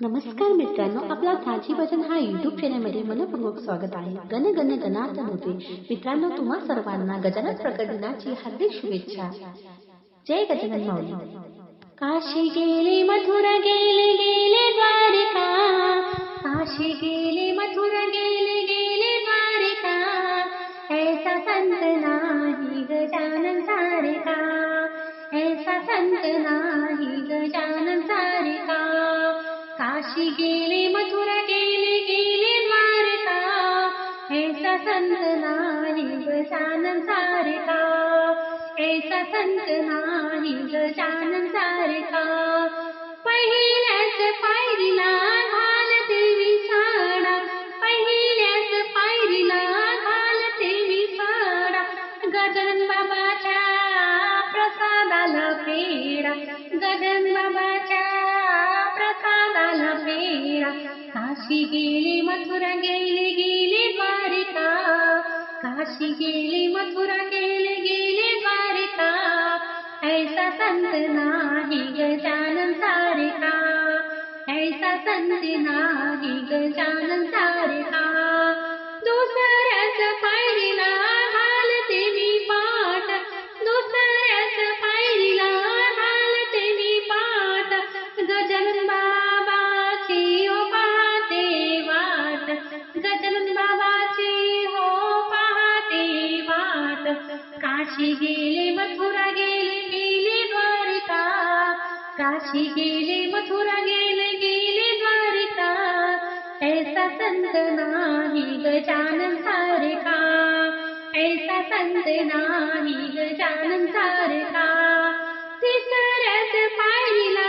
नमस्कार मित्रांनो आपला ताजी भजन हा युट्यूब चॅनलमध्ये मनपूर्वक स्वागत आहे. गण गण गणात होते मित्रांनो तुम्हा सर्वांना गजानन प्रकट दिनाची हार्दिक शुभेच्छा. जय गजानन माऊली. काशी गेले मथुरा गेले गेले द्वारिका. काशी गेले मथुरा गेले गेले द्वारिका. ऐसा संत नाही गजानन सारिका. ऐसा संत नाही गजानन सारिका. काशी गेले मथुरा गेले गेले द्वारका. ऐसा संत नाही गजानन सारिका ऐसा संत नाही गजानन सारिका पहिल्याच पायरीला घाल देवी साडा पहिल्याच पायरीला घाल देवी साडा गजानन बाबाच्या प्रसादाला पेडा. गजानन बाबा गेला काशी गेली मथुरा गेली गेली द्वारिका काशी गेली मथुरा गेली गेली द्वारिका ऐसा संत नाही गजानन सारिका ऐसा संत नाही गजानन सारिका काशी गेले मथुरा गेले गेले द्वारिका. काशी गेले मथुरा गेले गेले द्वारिका. ऐसा संत नाही गजानन सारखा ऐसा संत नाही गजानन सारखा तिसऱ्याच पाहिला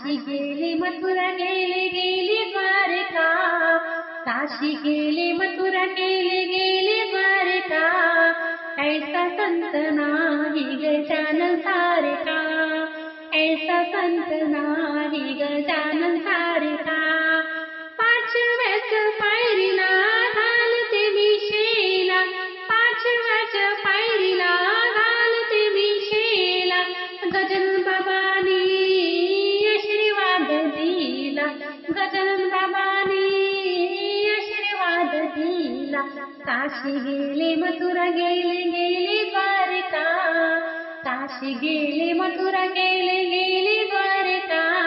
काशी गेली मथुरा गेले गेले द्वारका. काशी गेले मथुरा गेली गेले द्वारका. ऐसा संत नाही गजानन सारका. ऐसा संत नाही गजानन सारका. दिला. गजानन बाबानी आशीर्वाद दिला. काशी गेले मथुरा गेले गेले द्वारका. काशी गेले मथुरा गेले गेले द्वारका.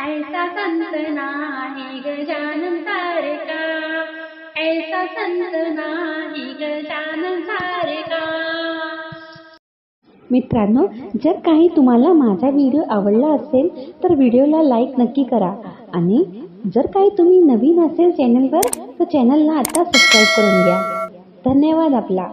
ऐसा संत नाही गजानन तारका ऐसा संत नाही गजानन तारका मित्रांनो जर काही तुम्हाला माझा व्हिडिओ आवडला असेल तर व्हिडिओला लाईक नक्की करा. आणि जर काही तुम्ही नवीन असेल चॅनलवर तर चॅनलला आता सबस्क्राईब करून घ्या. धन्यवाद आपला.